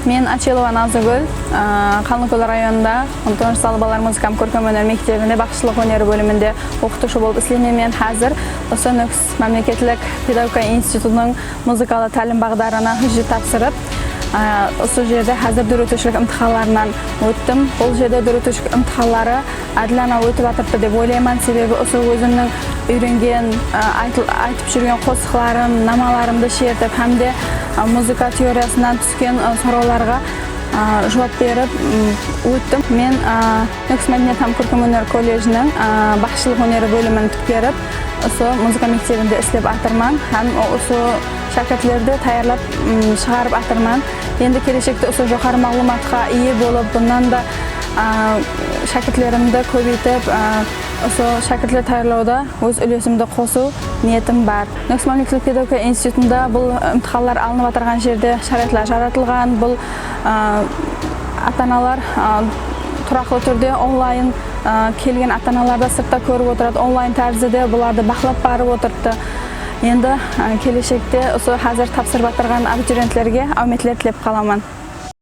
Ачелова Назыгүл, Қалынкөл районында 10 салы балалар музыкам көркем өнер мектебінде бақшылық өнері бөлімінде оқытушы болып істеймін мен қазір осы нүкіс мемлекеттік педагогика институтының музыкалы тәлім бағдарына хүжі тапсырып осы жерде қазір дүрөтушілік ымтиханларынан өттім. Бұл жерде дүрөтушілік ымтиханлары әділана өтіп жатырды деп ойлаймын. Себебі осы өзімнің үйренген айтып жүрген қосықларым намаларымды шертіп һәм де музыка теориясынан түскен сұрауларға жауап беріп өттім. Мен нүкіс мәдениет һәм көркем өнер колледжінің бақшылық өнері бөлімін түпкеріп осы музыка мектебінде істеп жатырмын һәм осы шәкіртлерді даярлап шығарып жатырмын енді келешекте осы жоғары мағлұматқа ие болып бұнан да шәкіртлерімді көбейтіп осы шәкіртлер даярлауда өз үлесімді қосу ниетім бар. Нүкіс мемлекеттік педагогика институтында бұл ымтиханлар алынып жатырған жерде шарайытлар жаратылған. Бұл ата аналар тұрақты түрде онлайн келген ата аналар да сыртта көріп отырады. Онлайн тәрізде бұларды бақылап барып отырыпты енді келешекте осы қазір тапсырып жатырған абитуриенттерге үмітлер тілеп қаламын.